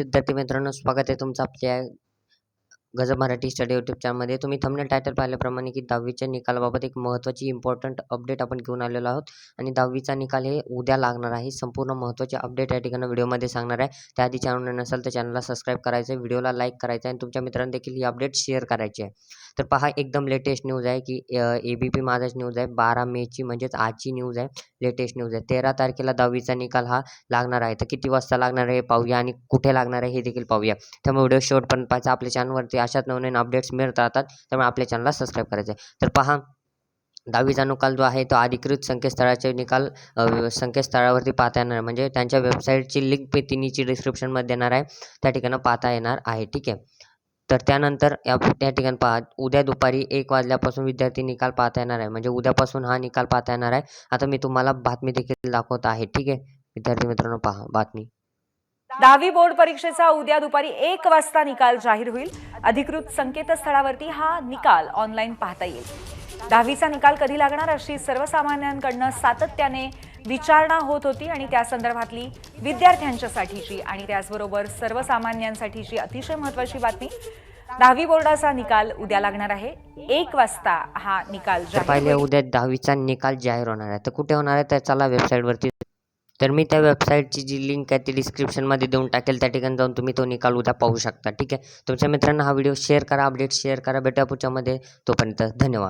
विद्यार्थी मित्रांनो स्वागत आहे तुमचं आपल्या गजब मराठी स्टडी यूट्यूब चॅनलमध्ये. तुम्ही थंबनेल टायटल पाहिल्याप्रमाणे की दहावीच्या निकालाबाबत एक महत्त्वाची इम्पॉर्टंट अपडेट आपण घेऊन आलेलो आहोत. आणि दहावीचा निकाल हे उद्या लागणार आहे. संपूर्ण महत्त्वाचे अपडेट या ठिकाणी व्हिडिओमध्ये सांगणार आहे. त्याआधी चॅनल नसेल तर चॅनलला सबस्क्राईब करायचं आहे व्हिडिओला लाईक करायचं आहे आणि तुमच्या मित्रांना देखील ही अपडेट शेअर करायची आहे. तर पहा एकदम लेटेस्ट न्यूज आहे की ए बी पी माझाच न्यूज आहे. बारा मेची म्हणजेच आजची न्यूज आहे. लेटेस्ट न्यूज आहे. तेरा तारखेला दहावीचा निकाल हा लागणार आहे. तर किती वाजता लागणार आहे हे पाहूया आणि कुठे लागणार आहे हे देखील पाहूया. त्यामुळे व्हिडिओ शेवटपर्यंत पाहायचा. आपल्या चॅनलवरती अशाच नवनवीन अपडेट्स मिळत राहतात त्यामुळे आपल्या चॅनलला सबस्क्राईब करायचं आहे तर पहा दहावीचा निकाल जो आहे तो अधिकृत संकेतस्थळाचे निकाल संकेतस्थळावरती पाहता येणार आहे. म्हणजे त्यांच्या वेबसाईटची लिंक मी तिन्हीची डिस्क्रिप्शनमध्ये देणार आहे. त्या ठिकाणी पाहता येणार आहे ठीक आहे? तर त्यानंतर या त्या ठिकाणी पहा उद्या दुपारी एक वाजल्यापासून विद्यार्थी निकाल पाहता येणार आहे. म्हणजे उद्यापासून हा निकाल पाहता येणार आहे. आता मी तुम्हाला बातमी देखील दाखवत आहे ठीक आहे? विद्यार्थी मित्रांनो पहा बातमी. दहावी बोर्ड परीक्षेचा उद्या दुपारी एक वाजता निकाल जाहीर होईल. अधिकृत संकेतस्थळावरती हा निकाल ऑनलाईन पाहता येईल. दहावीचा निकाल कधी लागणार अशी सर्वसामान्यांकडनं सातत्याने विचारणा होत होती आणि त्या संदर्भातली विद्यार्थ्यांच्यासाठीची आणि त्याचबरोबर सर्वसामान्यांसाठीची अतिशय महत्वाची बातमी. दहावी बोर्डाचा निकाल उद्या लागणार आहे. एक वाजता हा निकाल पहिले. उद्या दहावीचा निकाल जाहीर होणार आहे. तर कुठे होणार आहे? तर चला वेबसाईटवरती तर मी त्या वेबसाईटची जी लिंक आहे ती डिस्क्रिप्शनमध्ये देऊन टाकेल. त्या ठिकाणी जाऊन तुम्ही तो निकाल उद्या पाहू शकता. ठीक आहे? तुमच्या मित्रांना हा व्हिडिओ शेअर करा अपडेट शेअर करा. भेटा पुढच्यामध्ये. तोपर्यंत धन्यवाद.